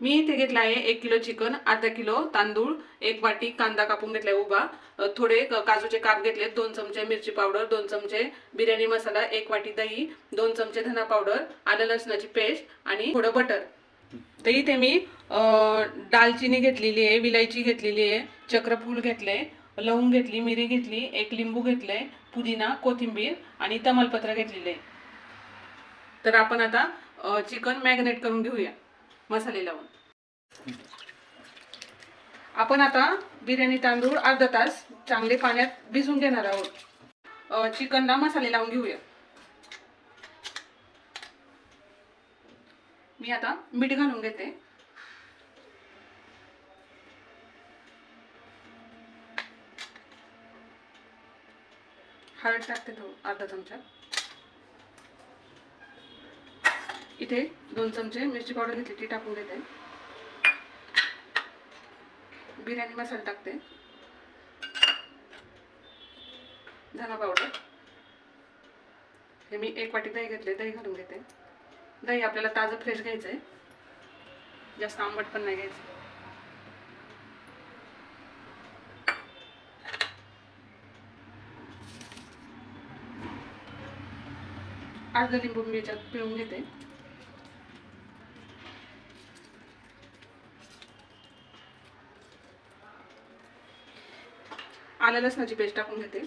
मी इथे घेतला आहे एक किलो चिकन अर्धा किलो तांदूळ एक वाटी कांदा कापून घेतलाय उभा. थोडे काजूचे काप घेतले दोन चमचे मिरची पावडर दोन चमचे बिर्याणी मसाला एक वाटी दही दोन चमचे धना पावडर आलं लसणाची पेस्ट आणि थोडं बटर. तर इथे मी दालचिनी घेतलेली आहे विलायची घेतलेली आहे चक्रफूल घेतले लवंग घेतली मिरी घेतली एक लिंबू घेतले पुदिना कोथिंबीर आणि तमालपत्र घेतलेले. आहे तर आपण आता चिकन मॅग्नेट करून घेऊया. मसाले लावून. आपण आता बिर्याणी तांदूळ अर्धा तास चांगले पाण्यात भिजून घेणार आहोत. चिकनला मसाले लावून घेऊया. मी आता मीठ घालून घेते. हळद टाकते तो अर्धा चमचा. इथे दोन चमचे मिरची पावडर घेतली ती टाकून देते. बिर्याणी मसाला टाकते. धना पावडर. हे मी एक वाटी दही घेतले दही घालून घेते. दही आपल्याला ताजं फ्रेश घ्यायचं आहे जास्त आंबट पण नाही घ्यायचं. अर्धा लिंबू मी याच्यात पिळून घेते. आलं लसणाची पेस्ट टाकून घेते.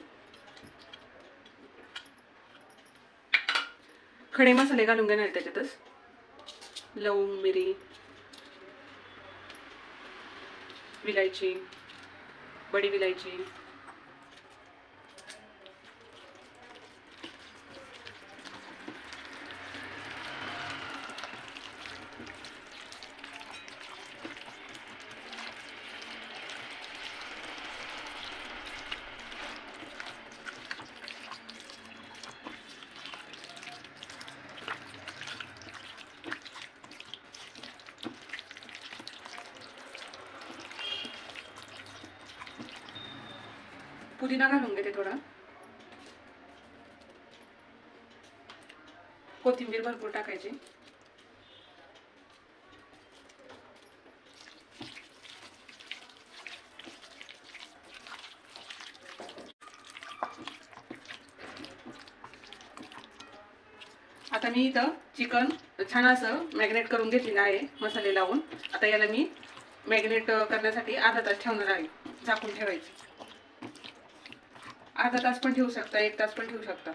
खडे मसाले घालून घेणार त्याच्यातच. लवंग मिरी विलायची बडी विलायची पुदिना घालून घेते थोडा. कोथिंबीर भरपूर टाकायची. आता मी इथं चिकन छान असं मॅग्नेट करून घेतलेलं आहे मसाले लावून. आता याला मी मॅग्नेट करण्यासाठी अर्धा तास ठेवणार आहे झाकून ठेवायचं. अर्धा तास पण ठेवू शकता एक तास पण ठेवू शकता.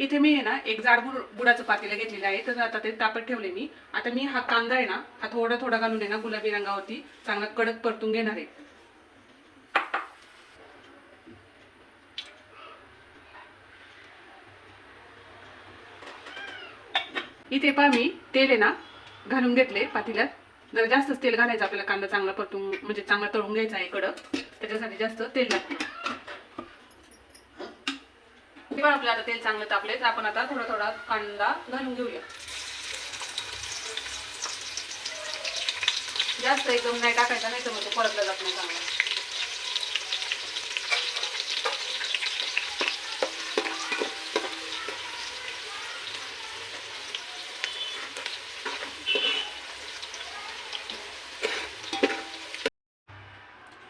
इथे मी आहे ना एक जाड बुड बुडाचं पातेलं घेतलेलं आहे तर आता ते तापत ठेवले मी. आता मी हा कांदा आहे ना हा थोडा थोडा घालून आहे ना गुलाबी रंगावरती चांगला कडक परतून घेणार आहे. इथे पहा मी तेल आहे ना घालून घेतले पातेल्यात. जरा जास्तच तेल घालायचं आपल्याला कांदा चांगला परतून म्हणजे चांगला तळून घ्यायचा आहे कडक. त्याच्यासाठी जास्त तेल लागते. हे पण आपलं आता तेल चांगलं तापले तर आपण आता थोडा थोडा कांदा घालून घेऊया. जास्त एकदम नाही टाकायचा नाही तर मग तो परतला जात नाही चांगला.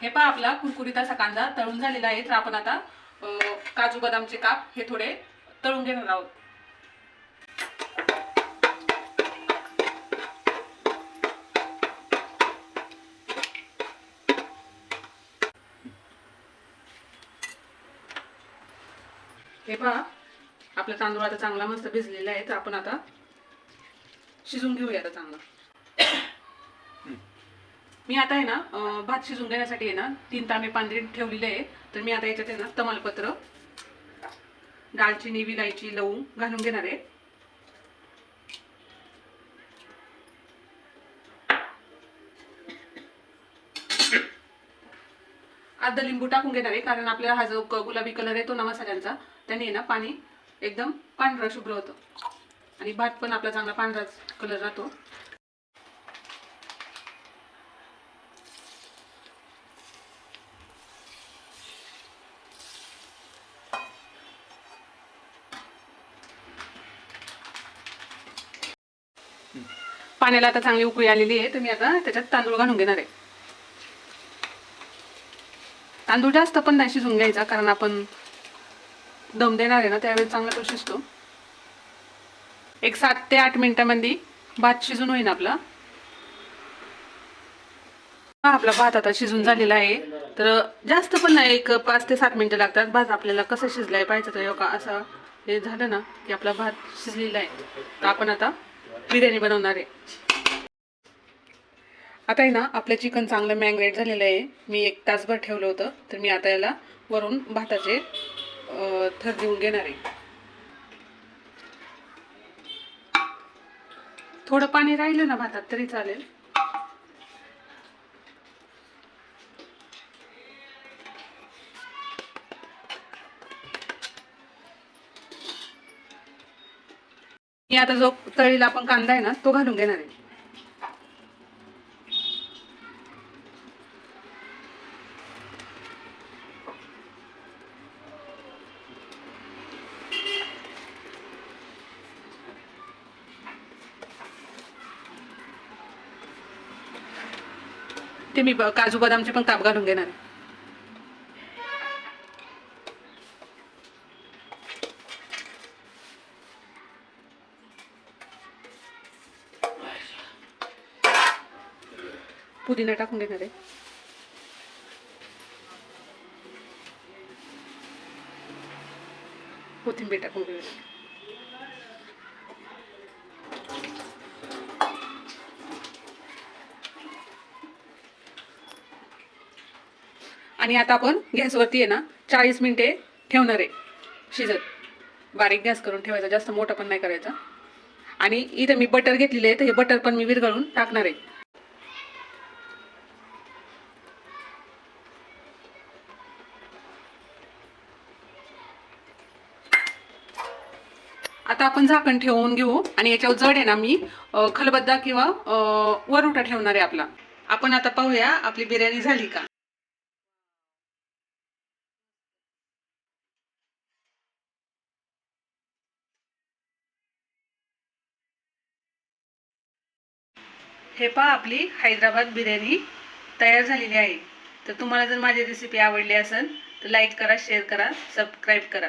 हे पहा आपला कुरकुरीत असा कांदा तळून झालेला आहे तर आपण आता काजू बदामचे काप हे थोडे तळून घेणार आहोत. हे पहा आपला तांदूळ आता चांगला मस्त भिजलेला आहे तर आपण आता शिजून घेऊया आता चांगला. मी आता आहे ना भात शिजून घेण्यासाठी आहे ना तीन तांबे पांढरे ठेवलेले आहे तर मी आता याच्यात आहे ना तमालपत्र दालचिनी विलायची लवंग घालून घेणार आहे. अर्धा लिंबू टाकून घेणार आहे कारण आपला हा जो गुलाबी कलर येतो ना मसाल्यांचा त्याने आहे ना पाणी एकदम पांढरा शुभ्र होतं. आणि भात पण आपला चांगला पांढराच कलर राहतो. पाण्याला आता चांगली उकळी आलेली आहे. तर मी आता त्याच्यात तांदूळ घालून घेणार आहे. तांदूळ जास्त पण नाही शिजून घ्यायचा कारण आपण दम देणार आहे ना त्यावेळेस चांगला तो शिजतो. एक सात ते आठ मिनिटांमध्ये भात शिजून होईल आपला. हा आपला भात आता शिजून झालेला आहे. तर जास्त पण नाही एक पाच ते सात मिनिटं लागतात. भात आपल्याला कसं शिजलाय पाहिजे तर का असं हे झालं ना की आपला भात शिजलेला आहे. तर आपण आता बिर्याणी बनवणार आहे. आता आहे ना आपलं चिकन चांगलं मॅग्रेट झालेलं आहे. मी एक तासभर ठेवलं होतं तर मी आता याला वरून भाताचे थर देऊन घेणार आहे. थोडं पाणी राहिलं ना भातात तरी चालेल. मी आता जो तळीला आपण कांदा आहे ना तो घालून घेणार आहे. ते मी काजू बदामचे पण काप घालून घेणार आहे. पुदिना टाकून घेणार आहे. कोथिंबीर टाकून घेणार आणि आता आपण गॅसवरती आहे ना चाळीस मिनिटे ठेवणार आहे. शिजत. बारीक गॅस करून ठेवायचा जास्त मोठा पण नाही करायचा. आणि इथं मी बटर घेतलेले आहे तर हे बटर पण मी विरघळून टाकणार आहे आता आपण झाकण ठेवून घेऊ आणि याच्यावर जड आहे ना मी खलबद्दा किंवा अ, ठेवणार आहे आपला. आपण आता पाहूया आपली बिर्याणी झाली का? हे पहा आपली हैदराबाद बिर्याणी तयार झालेली आहे. तर तुम्हाला जर माझी रेसिपी आवडली असेल तर लाईक करा शेअर करा सबस्क्राईब करा.